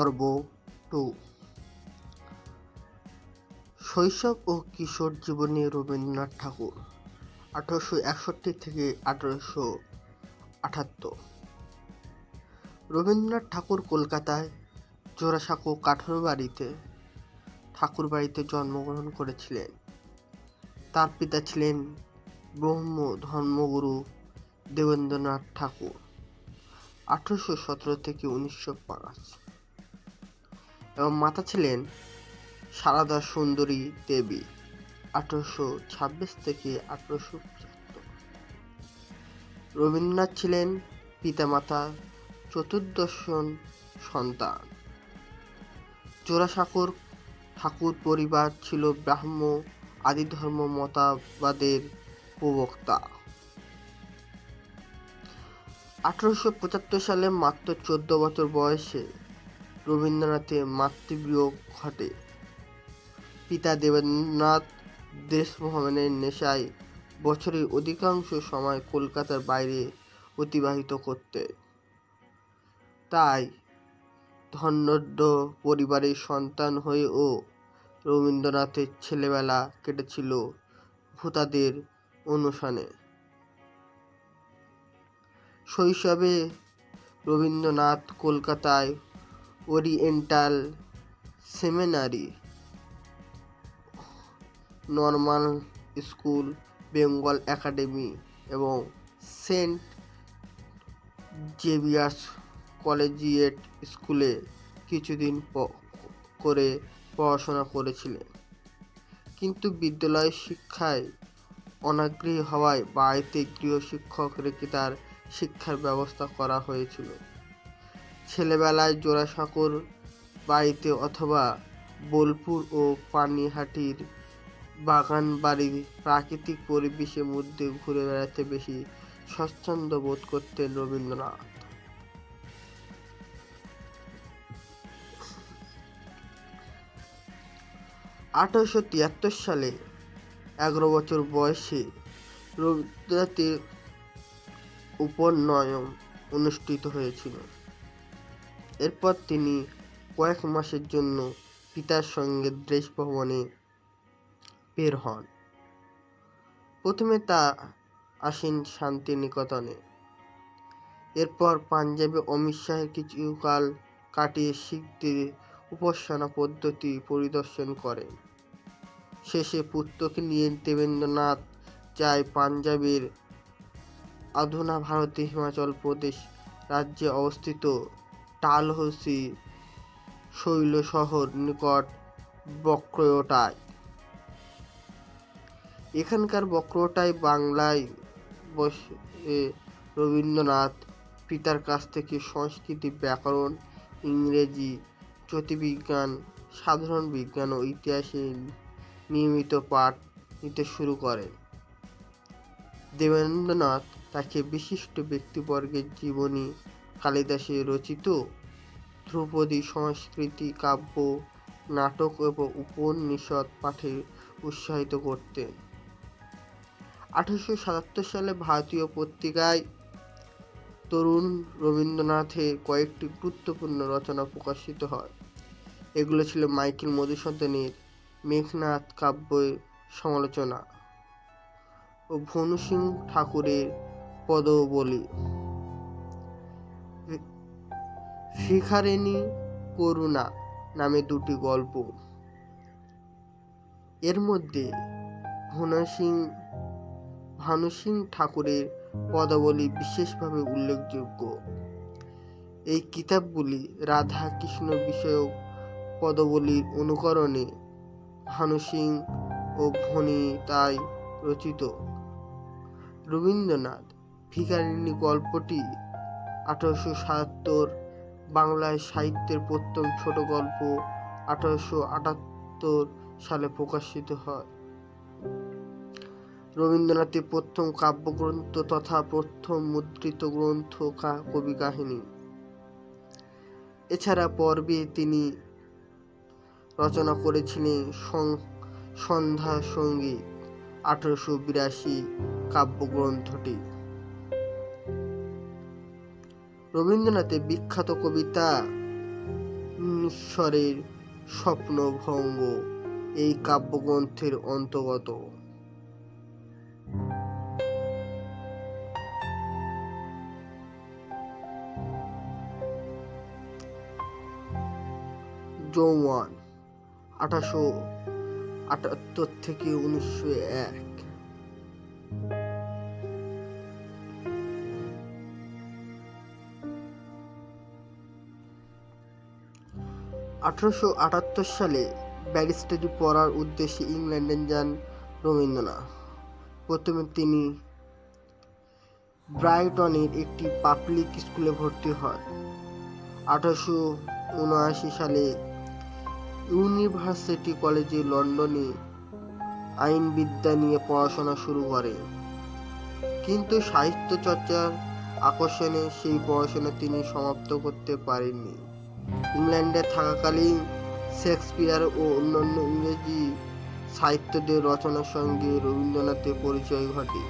পর্ব টু। শৈশব ও কিশোর জীবনে রবীন্দ্রনাথ ঠাকুর, আঠারোশো একষট্টি থেকে আঠারোশো আটাত্তর। রবীন্দ্রনাথ ঠাকুর কলকাতায় জোড়াসাঁকো কাঠোর বাড়িতে, ঠাকুর বাড়িতে জন্মগ্রহণ করেছিলেন। তার পিতা ছিলেন ব্রহ্ম ধর্মগুরু দেবেন্দ্রনাথ ঠাকুর, আঠারোশো সতেরো থেকে উনিশশো পাঁচ। এবং মাতা ছিলেন সারদা সুন্দরী দেবী আঠারোশো ছাব্বিশ থেকে আঠারোশো পঁচাত্তর। রবীন্দ্রনাথ ছিলেন পিতামাতা চতুর্দশন সন্তান। জোড়াসাঁকোর ঠাকুর পরিবার ছিল ব্রাহ্ম আদিধর্ম মতাবাদের প্রবক্তা। আঠারোশো পঁচাত্তর সালে মাত্র চোদ্দ বছর বয়সে রবীন্দ্রনাথের মাতৃবিয়োগ ঘটে। পিতা দেবেন্দ্রনাথ দেশভ্রমণের নেশায় বছরের অধিকাংশ সময় কলকাতার বাইরে অতিবাহিত করতে। তাই ধন্যঢ্য পরিবারের সন্তান হয়েও রবীন্দ্রনাথের ছেলেবেলা কেটেছিল ভূতাদের অনুসরণে শৈশবে রবীন্দ্রনাথ কলকাতায় oriental seminary, normal school, Bengal academy এবং সেন্ট জেভিয়ার্স কলেজিয়েট স্কুলে কিছুদিন করে পড়াশোনা করেছিলেন। কিন্তু বিদ্যালয় শিক্ষায় অনাগ্রহী হওয়ায় বাড়িতে গৃহশিক্ষক রেখে তার শিক্ষার ব্যবস্থা করা হয়েছিল। ছেলেবেলায় জোড়াসাঁকোর বাড়িতে অথবা বোলপুর ও পানিহাটির বাগান বাড়ির প্রাকৃতিক পরিবেশের মধ্যে ঘুরে বেড়াতে বেশি স্বচ্ছন্দ বোধ করতেন রবীন্দ্রনাথ। আঠারোশো তিয়াত্তর সালে এগারো বছর বয়সে রবীন্দ্রনাথের উপনয়ন অনুষ্ঠিত হয়েছিল। এরপর তিনি কয়েক মাসের জন্য পিতার সঙ্গে দেশ ভ্রমণে বের হন। প্রথমে তা আসেন শান্তিনিকেতনে। এরপর পাঞ্জাবে অমিত শাহের কিছুকাল কাটিয়ে শিখদের উপাসনা পদ্ধতি পরিদর্শন করেন। শেষে পুত্রকে নিয়ে দেবেন্দ্রনাথ যায় পাঞ্জাবের আধুনা ভারতে হিমাচল প্রদেশ রাজ্যে অবস্থিত টালহসি শৈল শহর নিকট বক্রোটায় এখানকার বক্রোটায় বাংলায় বসে রবীন্দ্রনাথ পিতার কাছ থেকে সংস্কৃতি ব্যাকরণ, ইংরেজি, জ্যোতির্বিজ্ঞান, সাধারণ বিজ্ঞান ও ইতিহাসে নিয়মিত পাঠ নিতে শুরু করেন দেবেন্দ্রনাথ তাকে বিশিষ্ট ব্যক্তিবর্গের জীবনী কালিদাসের রচিত ধ্রুপদী সংস্কৃতি, কাব্য, নাটক এবং উপনিষদ পাঠে উৎসাহিত করতেন। আঠারোশো সাতাত্তর সালে ভারতীয় পত্রিকায় তরুণ রবীন্দ্রনাথের কয়েকটি গুরুত্বপূর্ণ রচনা প্রকাশিত হয়। এগুলো ছিল মাইকেল মধুসূদনের মেঘনাথ কাব্যের সমালোচনা ও ভনু সিং ঠাকুরের পদবলি। শিখারেণী করুণা নামে দুটি গল্প। এর মধ্যে ভনু সিং, ভানু সিং ঠাকুরের পদাবলী বিশেষভাবে উল্লেখযোগ্য। এই কিতাবগুলি রাধা কৃষ্ণ বিষয়ক পদবলীর অনুকরণে ভানু সিং ও ভনিতায় রচিত। রবীন্দ্রনাথ ভিখারিণী গল্পটি আঠারোশো সাতাত্তর বাংলায় সাহিত্যের প্রথম ছোট গল্প আঠারোশো আটাত্তর সালে প্রকাশিত হয়। রবীন্দ্রনাথের প্রথম কাব্যগ্রন্থ তথা প্রথম মুদ্রিত গ্রন্থ কবি কাহিনী। এছাড়া পর্বে তিনি রচনা করেছিলেন সন্ধ্যা সংগীত আঠারোশো বিরাশি কাব্যগ্রন্থটি। রবীন্দ্রনাথের বিখ্যাত কবিতা ঈশ্বরের স্বপ্নভঙ্গ এই কাব্যগ্রন্থের অন্তর্গত। যৌয়ান আঠাশো আটাত্তর থেকে উনিশশো এক। আঠারোশো আটাত্তর সালে ব্যারিস্টারি পড়ার উদ্দেশ্যে ইংল্যান্ডে যান রবীন্দ্রনাথ। প্রথমে তিনি ব্রাইটনের একটি পাবলিক স্কুলে ভর্তি হয় আঠারোশো উনআশি সালে ইউনিভার্সিটি কলেজে লন্ডনে আইনবিদ্যা নিয়ে পড়াশোনা শুরু করে। কিন্তু সাহিত্য চর্চার আকর্ষণে সেই পড়াশোনা তিনি সমাপ্ত করতে পারেননি। ইংল্যান্ডে থাকাকালীন শেক্সপিয়ার ও অন্যান্য ইংরেজি সাহিত্যদের রচনার সঙ্গে রবীন্দ্রনাথের পরিচয় ঘটে।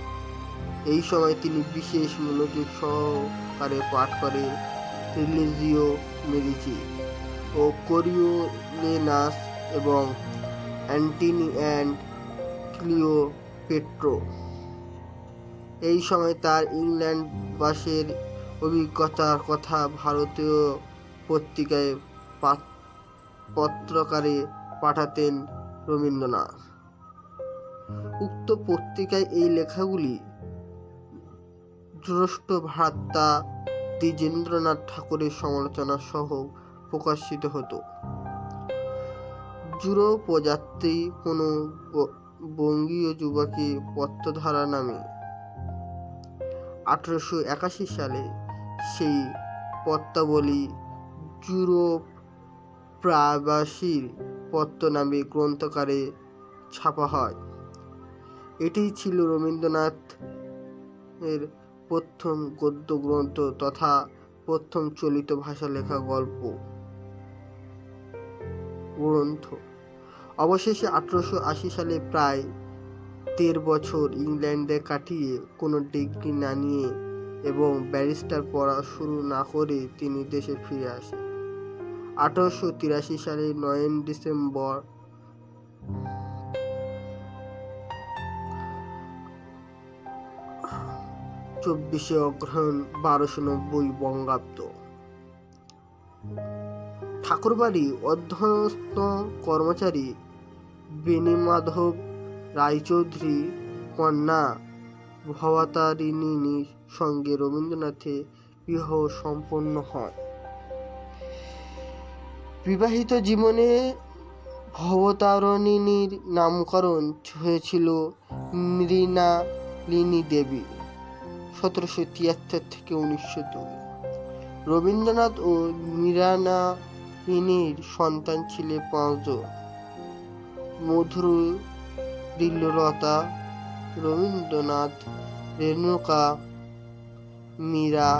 এই সময় তিনি বিশেষ মনোযোগ সহকারে পাঠ করে রিলিজিও মেডিচি ও কোরিওলেনাস এবং অ্যান্টিনি অ্যান্ড ক্লিও পেট্রো এই সময় তার ইংল্যান্ড বাসের অভিজ্ঞতার কথা ভারতীয় পত্রিকায় পাত- পত্রকারে পাঠাতেন রবীন্দ্রনাথ। উক্ত পত্রিকায় এই লেখাগুলি জ্যেষ্ঠ ভ্রাতা দ্বিজেন্দ্রনাথ ঠাকুরের সমালোচনা সহ প্রকাশিত হতো। জুড়ো প্রজাতি কোনো বঙ্গীয় যুবকী পত্রধারা নামে। আঠারোশো একাশি সালে সেই পত্রাবলী ইউরোপ প্রাবাসীর পত্র নামে গ্রন্থকারে ছাপা হয়। এটি ছিল রবীন্দ্রনাথ এর প্রথম গদ্য গ্রন্থ তথা প্রথম চলিত ভাষা লেখা গল্প। গ্রন্থ। অবশেষে আঠারোশো আশি সালে প্রায় দেড় বছর ইংল্যান্ডে কাটিয়ে কোনো ডিগ্রি না নিয়ে এবং ব্যারিস্টার পড়া শুরু না করে তিনি দেশে ফিরে আসেন। আঠারোশো তিরাশি সালের নয় ডিসেম্বর। চব্বিশে অগ্রহণ বারোশো নব্বই বঙ্গাব্দ। ঠাকুরবাড়ি অধ্যয়নস্থ কর্মচারী বেণীমাধব রায়চৌধুরী কন্যা ভবতারিণীর সঙ্গে রবীন্দ্রনাথের বিবাহ সম্পন্ন হয় বিবাহিত জীবনে ভবতারণিনীর নামকরণ হয়েছিল মৃণালিনী দেবী সতেরোশো তিয়াত্তর থেকে উনিশশো দুই। রবীন্দ্রনাথ ও মৃণালিনীর সন্তান ছিল পাঁচজন। মধুর দিল্লতা রবীন্দ্রনাথ, রেণুকা, মীরা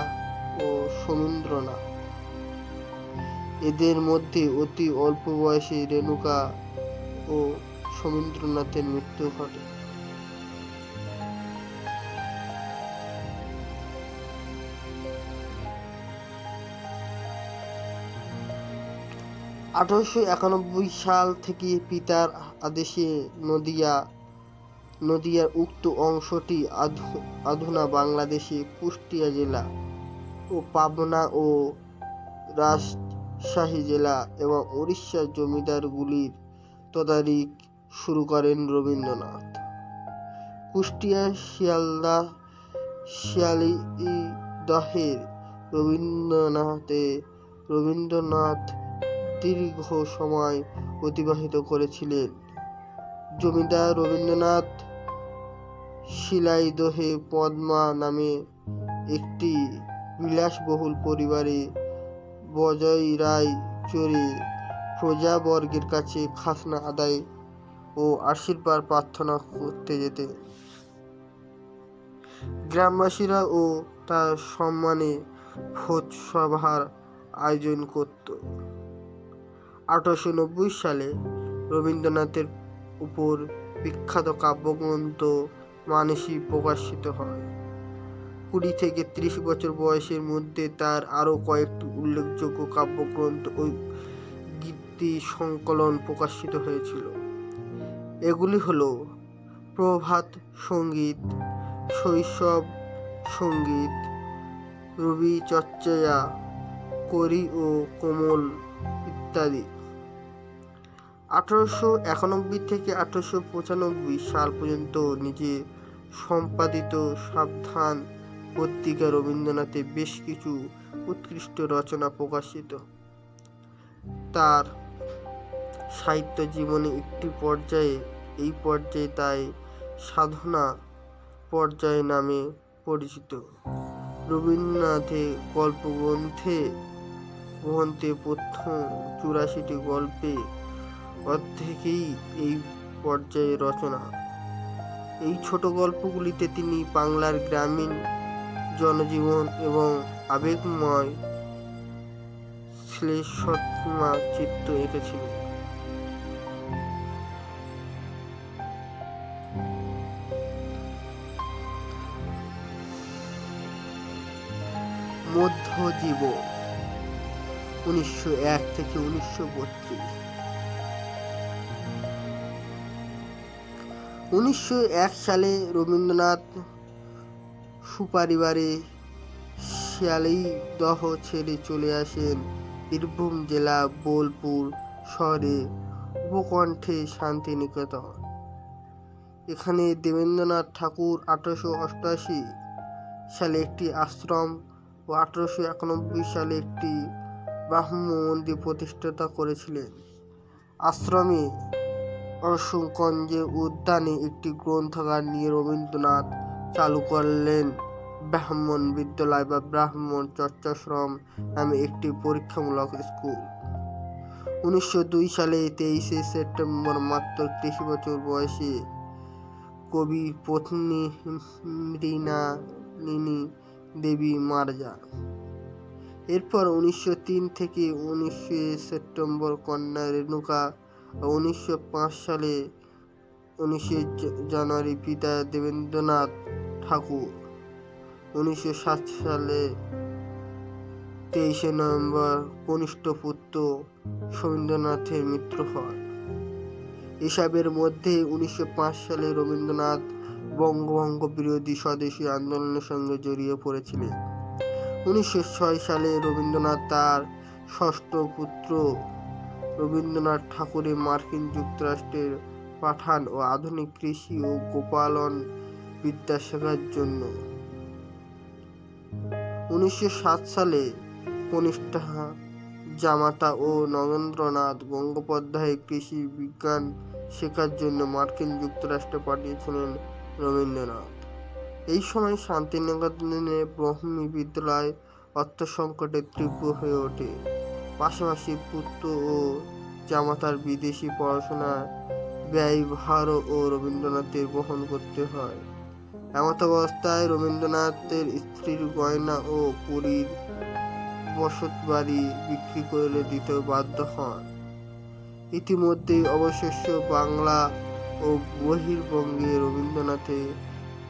ও সমীন্দ্রনাথ এদের মধ্যে অতি অল্প বয়সে রেণুকা ও সমীন্দ্রনাথের মৃত্যু ঘটে। আঠারোশো একানব্বই সাল থেকে পিতার আদেশে নদিয়া, নদিয়ার উক্ত অংশটি আধু- আধুনা বাংলাদেশে কুষ্টিয়া জেলা ও পাবনা ও রাজশাহী জেলা এবং উড়িষ্যার জমিদারগুলির তদারিক শুরু করেন রবীন্দ্রনাথ। কুষ্টিয়া শিয়ালদা শিয়ালিদহের রবীন্দ্রনাথে রবীন্দ্রনাথ দীর্ঘ সময় অতিবাহিত করেছিলেন। জমিদার রবীন্দ্রনাথ শিলাইদহে পদ্মা নামে একটি বিলাসবহুল পরিবারে বজয় রায় চড়ে প্রজাবর্গের কাছে খাসনা আদায় ও আশীর্বাদ প্রার্থনা করতে যেতে। গ্রামবাসীরা ও তার সম্মানে ভোজ সভার আয়োজন করত। আঠারোশো নব্বই সালে রবীন্দ্রনাথের উপর বিখ্যাত কাব্যগ্রন্থ মানসী প্রকাশিত হয়। কুড়ি থেকে ত্রিশ বছর বয়সের মধ্যে তার আরও কয়েকটি উল্লেখযোগ্য কাব্যগ্রন্থ ও কয়েকটি সংকলন প্রকাশিত হয়েছিল। এগুলি হলো প্রভাত সংগীত, শৈশব সংগীত, রবি চর্চয়া, করি ও কোমল ইত্যাদি। আঠারোশো একানব্বই থেকে আঠারোশো পঁচানব্বই সাল পর্যন্ত নিজে সম্পাদিত সাবধান পত্রিকা রবীন্দ্রনাথের বেশ কিছু উৎকৃষ্ট রচনা প্রকাশিত। তার সাহিত্য জীবনে একটি পর্যায়ে, এই পর্যায়ে তাই সাধনা পর্যায় নামে পরিচিত। রবীন্দ্রনাথের গল্পগ্রন্থে গ্রন্থে প্রথম চুরাশিটি গল্পে অর্ধেকেই এই পর্যায়ে রচনা। এই ছোট গল্পগুলিতে তিনি বাংলার গ্রামীণ জনজীবন এবং আবেগময় শ্লেষমা চিত্র এঁকেছিলেন মধ্যজীব, উনিশশো এক থেকে উনিশশো বত্রিশ। উনিশশো এক সালে রবীন্দ্রনাথ সুপরিবারে শিয়ালদহ ছেড়ে চলে আসেন বীরভূম জেলা বোলপুর শহরে উপকণ্ঠে শান্তিনিকেতন। এখানে দেবেন্দ্রনাথ ঠাকুর আঠারোশো অষ্টআশি সালে একটি আশ্রম ও আঠারোশো একানব্বই সালে একটি ব্রাহ্ম মন্দির প্রতিষ্ঠাতা করেছিলেন। আশ্রমে অশোকগঞ্জে উদ্যানে একটি গ্রন্থাগার নিয়ে রবীন্দ্রনাথ চালু করলেন। ব্রাহ্মণ বিদ্যালয় বা ব্রাহ্মণ চর্চাশ্রম নামে একটি পরীক্ষামূলক স্কুল। উনিশশো দুই সালে তেইশে সেপ্টেম্বর মাত্র ত্রিশ বছর বয়সে কবি পত্নী মৃণালিনী দেবী মারা যান। এরপর উনিশশো তিন থেকে উনিশে সেপ্টেম্বর কন্যা রেণুকা উনিশশো পাঁচ সালে উনিশে জানুয়ারি পিতা দেবেন্দ্রনাথ ঠাকুর। উনিশশো সাত সালে তেইশে নভেম্বর কনিষ্ঠ পুত্র সৌন্দরনাথের মৃত্যু হয়। এসবের মধ্যে উনিশশো পাঁচ সালে রবীন্দ্রনাথ বঙ্গভঙ্গ বিরোধী স্বদেশী আন্দোলনের সঙ্গে জড়িয়ে পড়েছিলেন। উনিশশো ছয় সালে রবীন্দ্রনাথ তার ষষ্ঠ পুত্র রবীন্দ্রনাথ ঠাকুরের মার্কিন যুক্তরাষ্ট্রের পাঠান ও আধুনিক কৃষি ও গোপালন বিদ্যা শেখার জন্য। উনিশশো সাত সালে কনিষ্ঠা জামাতা ও নগেন্দ্রনাথ গঙ্গোপাধ্যায় কৃষি বিজ্ঞান শেখার জন্য মার্কিন যুক্তরাষ্ট্রে পাঠিয়েছিলেন রবীন্দ্রনাথ। এই সময় শান্তিনিকেতনে ব্রহ্মী বিদ্যালয় অর্থ সংকটে তীব্র হয়ে ওঠে। পাশাপাশি পুত্র ও জামাতার বিদেশি পড়াশোনা ব্যয়ভারও ও রবীন্দ্রনাথের বহন করতে হয়। এমতাবস্থায় রবীন্দ্রনাথের স্ত্রীর গয়না ও পুরীর বসত বাড়ি বিক্রি করে দিতে বাধ্য হন। ইতিমধ্যেই অবশেষ্য বাংলা ও বহির্বঙ্গে রবীন্দ্রনাথের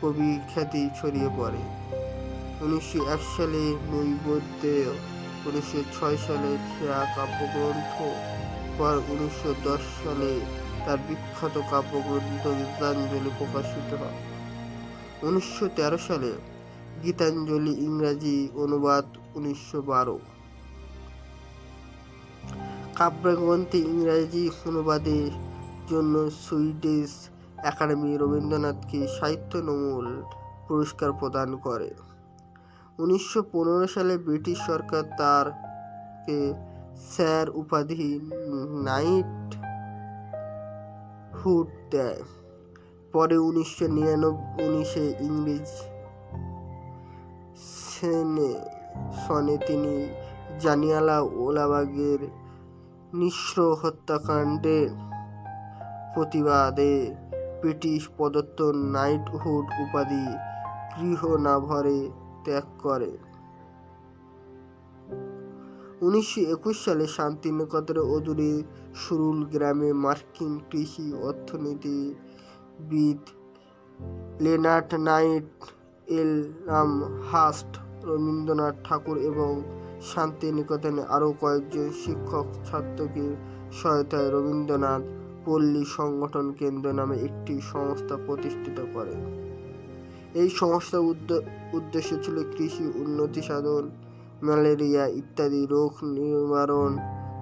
কবি খ্যাতি ছড়িয়ে পড়ে। উনিশশো এক সালে নৈবেদ্য উনিশশো ছয় সালে খেয়া কাব্যগ্রন্থ, পর উনিশশো দশ সালে তার বিখ্যাত কাব্যগ্রন্থ গীতাঞ্জলি প্রকাশিত হয়। উনিশশো তেরো সালে গীতাঞ্জলি ইংরাজি অনুবাদ উনিশশো বারো। কাব্যগ্রন্থে ইংরাজি অনুবাদের জন্য সুইডিশ একাডেমি রবীন্দ্রনাথকে সাহিত্য নোবেল পুরস্কার প্রদান করে। উনিশশো পনেরো সালে ব্রিটিশ সরকার তারকে স্যার উপাধি নাইট হুড দেয়। পরে উনিশশো নিরানব্বই উনিশে ইংরেজ সেনে, সনে তিনি জানিয়ালা ওলাবাগের নিঃস্ব হত্যাকাণ্ডে প্রতিবাদে ব্রিটিশ প্রদত্ত নাইটহুড উপাধি গৃহ না ভরে ত্যাগ করে। উনিশশো একুশ সালে শান্তিনিকেতনের অদূরে সুরুল গ্রামে মার্কিন কৃষি অর্থনীতিবিদ Leonard Knight, Elmhirst, Rabindranath Thakur এবং শান্তিনিকেতনে আরও কয়েকজন শিক্ষক ছাত্রকে সহায়তায় রবীন্দ্রনাথ পল্লী সংগঠন কেন্দ্র নামে একটি সংস্থা প্রতিষ্ঠিত করেন এই সংস্থার উদ্দেশ্য ছিল কৃষি উন্নতি সাধন, ম্যালেরিয়া ইত্যাদি রোগ নিবারণ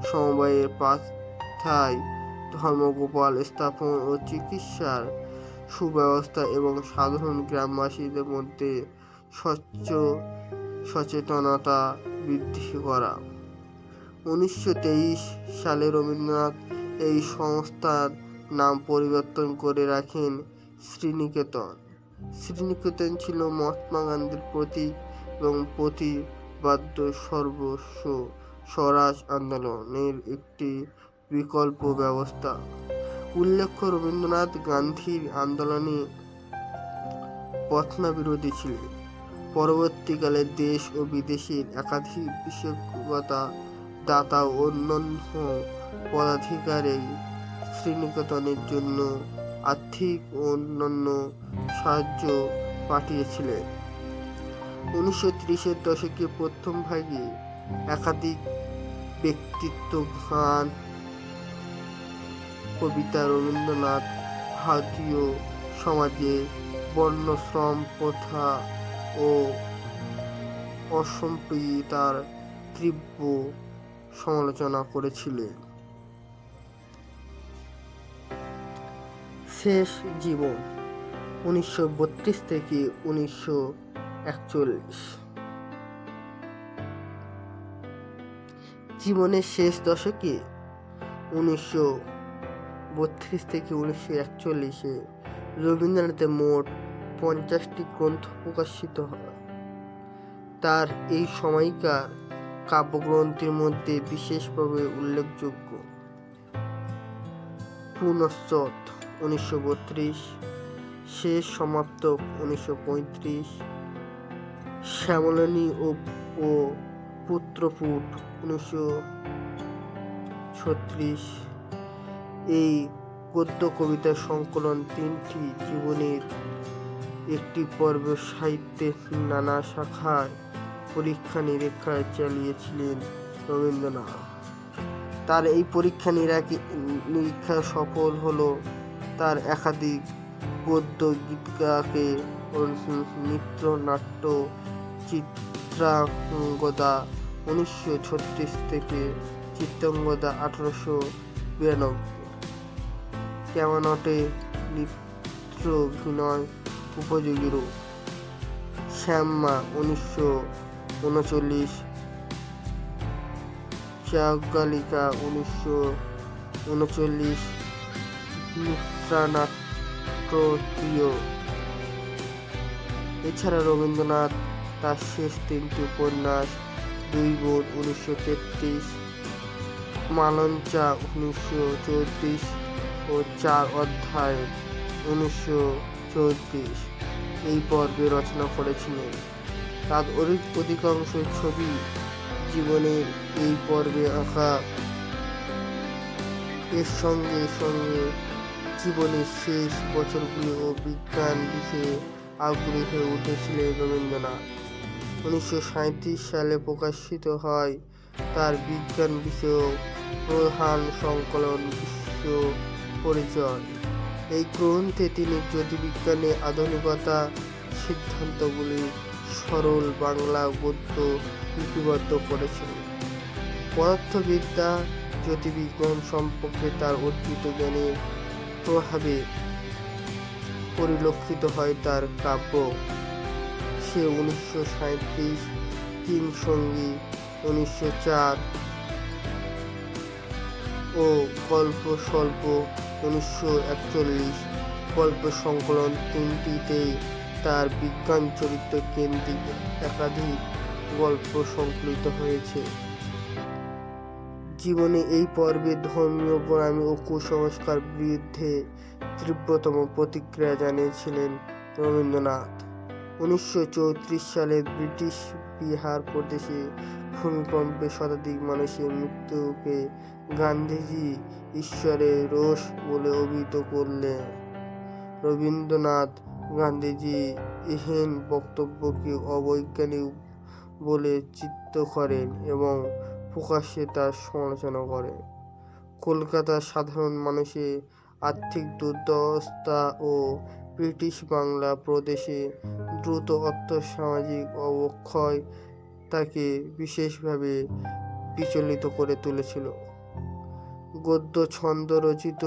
সমবায়ের পাথায় ধর্মগোপাল স্থাপন ও চিকিৎসার সুব্যবস্থা এবং সাধারণ গ্রামবাসীদের মধ্যে স্বচ্ছ সচেতনতা বৃদ্ধি করা। উনিশশো তেইশ সালে রবীন্দ্রনাথ এই সংস্থার নাম পরিবর্তন করে রাখেন শ্রীনিকেতন। শ্রীনিকেতন ছিল মহাত্মা গান্ধীর প্রতীক এবং প্রতিবাদ্য সর্বস্ব স্বরাজ আন্দোলনের একটি বিকল্প ব্যবস্থা। উল্লেখ্য রবীন্দ্রনাথ গান্ধীর আন্দোলনে পথনা বিরোধী ছিলেন। পরবর্তীকালে দেশ ও বিদেশের একাধিক বিশেষজ্ঞতা দাতা ও অন্যান্য পদাধিকারী শ্রীনিকেতনের জন্য আর্থিক ও অন্যান্য সাহায্য পাঠিয়েছিলেন। উনিশশো ত্রিশের দশকে প্রথম ভাগে একাধিক ব্যক্তিত্ব গান কবিতা রবীন্দ্রনাথ ভারতীয় সমাজে বর্ণশ্রম প্রথা ও অসম্প্রীতার তীব্র সমালোচনা করেছিলেন। শেষ জীবন, উনিশশো বত্রিশ থেকে উনিশশো একচল্লিশ। জীবনের শেষ দশকে উনিশশো বত্রিশ থেকে উনিশশো একচল্লিশে রবীন্দ্রনাথের মোট পঞ্চাশটি গ্রন্থ প্রকাশিত হয়। তার এই সময়কার কাব্যগ্রন্থের মধ্যে বিশেষভাবে উল্লেখযোগ্য পুনশ্চত উনিশশো বত্রিশ, শেষ সমাপ্ত উনিশশো পঁয়ত্রিশ, শ্যামলনী ও ও পুত্রপুট উনিশশো ছত্রিশ এই গদ্য কবিতার সংকলন তিনটি জীবনের। একটি পর্ব সাহিত্যের নানা শাখায় পরীক্ষা নিরীক্ষা চালিয়েছিলেন রবীন্দ্রনাথ। তার এই পরীক্ষা নিরাকি- নিরীক্ষা সফল হলো তার একাধিক গদ্য গীতিকাকে ও নৃত্য নাট্য চিত্রাঙ্গদা উনিশশো ছত্রিশ থেকে চিত্রাঙ্গদা আঠারোশো বিরানব্বই। কেমনটে নৃত্য অভিনয় উপযোগী রূপ শ্যামা উনিশশো উনচল্লিশ চাকালিকা উনিশশো উনচল্লিশ মিত্রানাট্য এছাড়া রবীন্দ্রনাথ তার শেষ তিনটি উপন্যাস, দুই বোন উনিশশো তেত্রিশ, মালঞ্চা উনিশশো চৌত্রিশ ও চার অধ্যায়, উনিশশো চৌত্রিশ। এই পর্বে রচনা করেছিলেন। তার অধিক- অধিকাংশ ছবি জীবনের এই পর্বে আঁকা। এর সঙ্গে সঙ্গে জীবনের শেষ বছরগুলি ও বিজ্ঞান বিষয়ে আগ্রহী হয়ে উঠেছিলেন রবীন্দ্রনাথ। উনিশশো সাঁইত্রিশ সালে প্রকাশিত হয় তার বিজ্ঞান বিষয়ক প্রধান সংকলন বিশ্ব পরিচয়। এই গ্রন্থে তিনি জ্যোতির্বিজ্ঞানে আধুনিকতা সিদ্ধান্তগুলি সরল বাংলা গদ্য লিপিবদ্ধ করেছিলেন পদার্থবিদ্যা, জ্যোতির্বিজ্ঞান সম্পর্কে তার অর্জিত জ্ঞানের প্রভাবে পরিলক্ষিত হয় তার কাব্য। সে উনিশশো সাঁত্রিশ তিন সঙ্গী, উনিশশো চার ও গল্প স্বল্প উনিশশো একচল্লিশ গল্প সংকলন তিনটিতেই তার বিজ্ঞান চরিত্র কেন্দ্রিক একাধিক গল্প সংকলিত হয়েছে। জীবনে এই পর্বে ধর্মীয় গোড়ামি ও কুসংস্কার বিরুদ্ধে তীব্রতম প্রতিক্রিয়া জানিয়েছিলেন রবীন্দ্রনাথ। উনিশশো চৌত্রিশ সালে ব্রিটিশ বিহার প্রদেশে ভূমিকম্পে শতাধিক মানুষের মৃত্যুকে গান্ধীজি ঈশ্বরের রোষ বলে অভিহিত করলেন। রবীন্দ্রনাথ গান্ধীজি এহেন বক্তব্যকে অবৈজ্ঞানিক বলে চিত্ত করেন এবং প্রকাশ্যে তার সমালোচনা করেন। কলকাতার সাধারণ মানুষের আর্থিক দুর্দশা ও ব্রিটিশ বাংলা প্রদেশে দ্রুত অর্থসামাজিক অবক্ষয় তাকে বিশেষভাবে বিচলিত করে তুলেছিল। গদ্য ছন্দ রচিত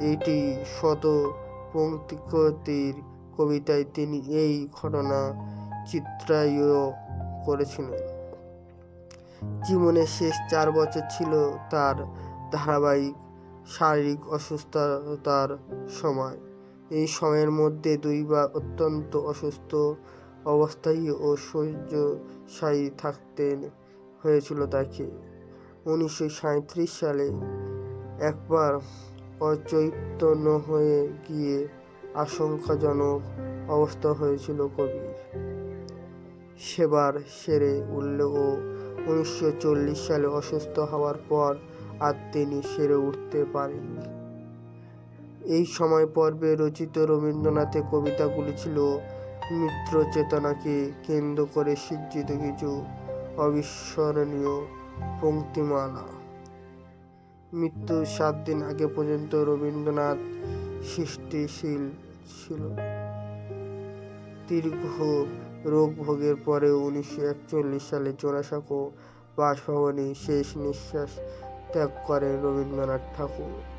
এইটি শত পঙ্ক্তিকতির কবিতায় তিনি এই ঘটনা চিত্রায়িত করেছিলেন। জীবনের শেষ চার বছর ছিল তার ধারাবাহিক শারীরিক অসুস্থতার সময়। এই সময়ের মধ্যে দুইবার অত্যন্ত অসুস্থ অবস্থায় ও শয্যাশায়ী থাকতে হয়েছিল তাকে। উনিশশো সাঁইত্রিশ সালে একবার অচৈতন্য হয়ে গিয়ে আশঙ্কাজনক অবস্থা হয়েছিল কবির। সেবার সেরে উঠলেও উনিশশো সালে অসুস্থ হওয়ার পর আর তিনি সেরে উঠতে পারেননি। এই সময় পর্বে রচিত রবীন্দ্রনাথের কবিতাগুলি ছিল মিত্র চেতনাকে কেন্দ্র করে সৃজিত কিছু অবিস্মরণীয় পঙ্ক্তিমালা। মৃত্যুর সাত দিন আগে পর্যন্ত রবীন্দ্রনাথ সৃষ্টিশীল ছিল। দীর্ঘ রোগ ভোগের পরে উনিশশো একচল্লিশ সালে জোড়াসাঁকো বাসভবনে শেষ নিঃশ্বাস ত্যাগ করেন রবীন্দ্রনাথ ঠাকুর।